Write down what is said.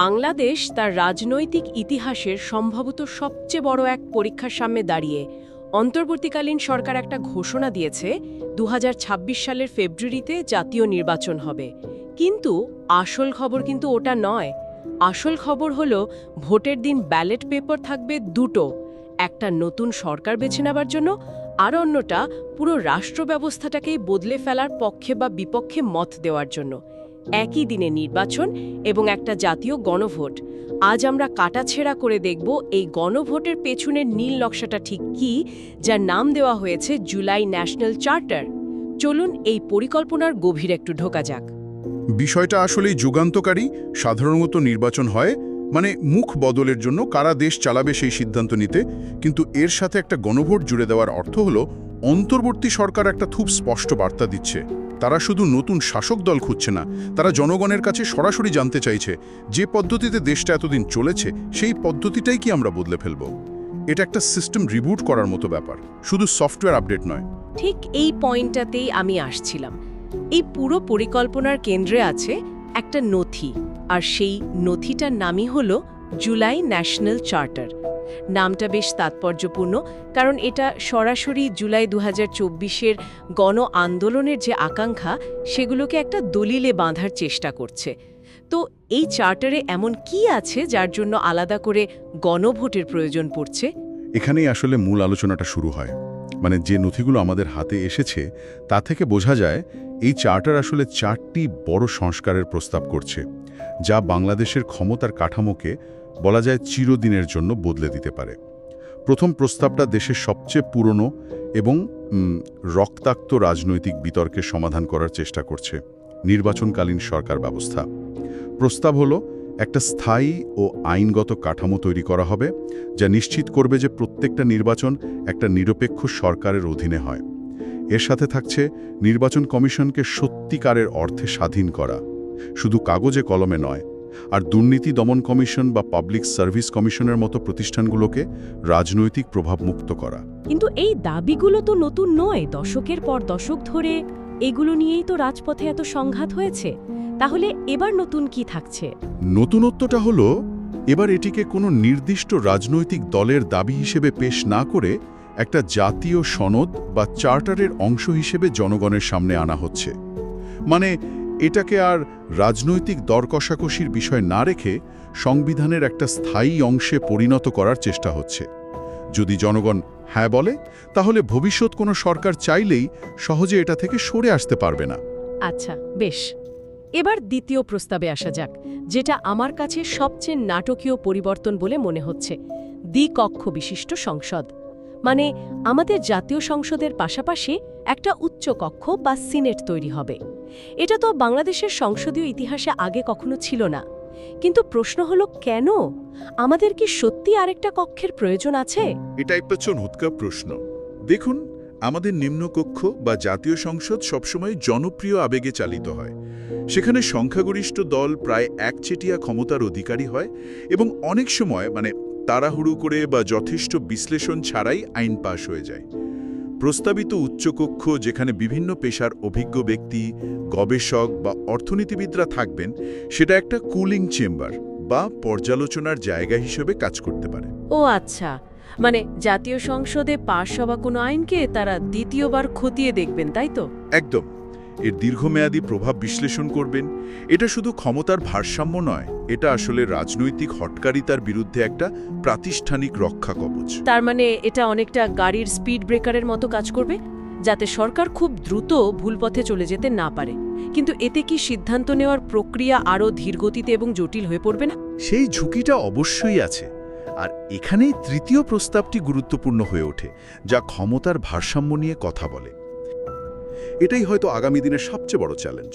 বাংলাদেশ তার রাজনৈতিক ইতিহাসের সম্ভবত সবচেয়ে বড় এক পরীক্ষার সামনে দাঁড়িয়ে অন্তর্বর্তীকালীন সরকার একটা ঘোষণা দিয়েছে দু হাজার ছাব্বিশ সালের ফেব্রুয়ারিতে জাতীয় নির্বাচন হবে। কিন্তু আসল খবর কিন্তু ওটা নয়। আসল খবর হলো, ভোটের দিন ব্যালট পেপার থাকবে দুটো। একটা নতুন সরকার বেছে নেবার জন্য, আর অন্যটা পুরো রাষ্ট্র ব্যবস্থাটাকেই বদলে ফেলার পক্ষে বা বিপক্ষে মত দেওয়ার জন্য। একই দিনে নির্বাচন এবং একটা জাতীয় গণভোট। আজ আমরা কাটাছেড়া করে দেখব এই গণভোটের পেছনের নীল নকশাটা ঠিক কী, যার নাম দেওয়া হয়েছে জুলাই ন্যাশনাল চার্টার। চলুন এই পরিকল্পনার গভীর একটু ঢোকা যাক। বিষয়টা আসলেই যুগান্তকারী, সাধারণত নির্বাচন হয় মানে মুখ বদলের জন্য কারা দেশ চালাবে সেই সিদ্ধান্ত নিতে, কিন্তু এর সাথে একটা গণভোট জুড়ে দেওয়ার অর্থ হলো, অন্তর্বর্তী সরকার একটা খুব স্পষ্ট বার্তা দিচ্ছে। তারা শুধু নতুন শাসক দল খুঁজছে না, তারা জনগণের কাছে সরাসরি জানতে চাইছে যে পদ্ধতিতে দেশটা এতদিন চলেছে, সেই পদ্ধতিটাই কি আমরা বদলে ফেলব। এটা একটা সিস্টেম রিবুট করার মতো ব্যাপার, শুধু সফটওয়্যার আপডেট নয়। ঠিক এই পয়েন্টটাতেই আমি আসছিলাম। এই পুরো পরিকল্পনার কেন্দ্রে আছে একটা নথি, আর সেই নথিটার নামই হল জুলাই ন্যাশনাল চার্টার নামটা বেশ তাৎপর্যপূর্ণ, কারণ এটা সরাসরি জুলাই দু হাজার গণ আন্দোলনের যে আকাঙ্ক্ষা, সেগুলোকে একটা দলিলে বাঁধার চেষ্টা করছে। তো এই চার্টারে এমন কি আছে যার জন্য আলাদা করে গণভোটের প্রয়োজন পড়ছে? এখানেই আসলে মূল আলোচনাটা শুরু হয়। মানে যে নথিগুলো আমাদের হাতে এসেছে, তা থেকে বোঝা যায় এই চার্টার আসলে চারটি বড় সংস্কারের প্রস্তাব করছে, যা বাংলাদেশের ক্ষমতার কাঠামোকে বলা যায় চিরদিনের জন্য বদলে দিতে পারে। প্রথম প্রস্তাবটা দেশের সবচেয়ে পুরনো এবং রক্তাক্ত রাজনৈতিক বিতর্কের সমাধান করার চেষ্টা করছে নির্বাচনকালীন সরকার ব্যবস্থা। প্রস্তাব হলো, একটা স্থায়ী ও আইনগত কাঠামো তৈরি করা হবে, যা নিশ্চিত করবে যে প্রত্যেকটা নির্বাচন একটা নিরপেক্ষ সরকারের অধীনে হয়। এর সাথে থাকছে নির্বাচন কমিশনকে সত্যিকারের অর্থে স্বাধীন করা। শুধু কাগজে কলমে নয় আর দুর্নীতি দমন কমিশন বা পাবলিক সার্ভিস কমিশনের মতো প্রতিষ্ঠানগুলোকে রাজনৈতিক প্রভাব মুক্ত করা। কিন্তু এই দাবিগুলো তো নতুন নয়। দশকের পর দশক ধরে এগুলো নিয়েই তো রাজপথে এত সংঘাত হয়েছে। তাহলে এবার নতুন কি থাকছে? নতুনত্বটা হলো এবার এটিকে কোনো নির্দিষ্ট রাজনৈতিক দলের দাবি হিসেবে পেশ না করে একটা জাতীয় সনদ বা চার্টারের অংশ হিসেবে জনগণের সামনে আনা হচ্ছে। মানে এটাকে আর রাজনৈতিক দর কষাকষির বিষয় না রেখে সংবিধানের একটা স্থায়ী অংশে পরিণত করার চেষ্টা হচ্ছে। যদি জনগণ হ্যাঁ বলে, তাহলে ভবিষ্যৎ কোনো সরকার চাইলেই সহজে এটা থেকে সরে আসতে পারবে না। আচ্ছা বেশ। এবার দ্বিতীয় প্রস্তাবে আসা যাক, যেটা আমার কাছে সবচেয়ে নাটকীয় পরিবর্তন বলে মনে হচ্ছে, দ্বিকক্ষ বিশিষ্ট সংসদ। মানে আমাদের জাতীয় সংসদের পাশাপাশি একটা উচ্চ কক্ষ বা সিনেট তৈরি হবে। এটা তো বাংলাদেশের সংসদীয় ইতিহাসে আগে কখনো ছিল না। কিন্তু প্রশ্ন হলো, কেন? আমাদের কি সত্যি আরেকটা কক্ষের প্রয়োজন আছে? এটা একটা চমৎকার প্রশ্ন। দেখুন, আমাদের নিম্নকক্ষ বা জাতীয় সংসদ সবসময় জনপ্রিয় আবেগে চালিত হয়। সেখানে সংখ্যাগরিষ্ঠ দল প্রায় একচেটিয়া ক্ষমতার অধিকারী হয় এবং অনেক সময় মানে তাড়াহুড়ো করে বা যথেষ্ট বিশ্লেষণ ছাড়াই আইন পাশ হয়ে যায়। প্রস্তাবিত উচ্চকক্ষ যেখানে বিভিন্ন পেশার অভিজ্ঞ ব্যক্তি গবেষক বা অর্থনীতিবিদরা থাকবেন সেটা একটা কুলিং চেম্বার বা পর্যালোচনার জায়গা হিসেবে কাজ করতে পারে। ও আচ্ছা মানে জাতীয় সংসদে পাশ হওয়া কোনো আইনকে তারা দ্বিতীয়বার খতিয়ে দেখবেন তাই তো? একদম। এর দীর্ঘমেয়াদী প্রভাব বিশ্লেষণ করবেন। এটা শুধু ক্ষমতার ভারসাম্য নয় এটা আসলে রাজনৈতিক হটকারিতার বিরুদ্ধে একটা প্রাতিষ্ঠানিক রক্ষা কবচ। তার মানে এটা অনেকটা গাড়ির স্পিড ব্রেকারের মতো কাজ করবে যাতে সরকার খুব দ্রুত ভুল পথে চলে যেতে না পারে। কিন্তু এতে কি সিদ্ধান্ত নেওয়ার প্রক্রিয়া আরও ধীরগতিতে এবং জটিল হয়ে পড়বে না? সেই ঝুঁকিটা অবশ্যই আছে আর এখানেই তৃতীয় প্রস্তাবটি গুরুত্বপূর্ণ হয়ে ওঠে যা ক্ষমতার ভারসাম্য নিয়ে কথা বলে। এটাই হয়তো আগামী দিনের সবচেয়ে বড় চ্যালেঞ্জ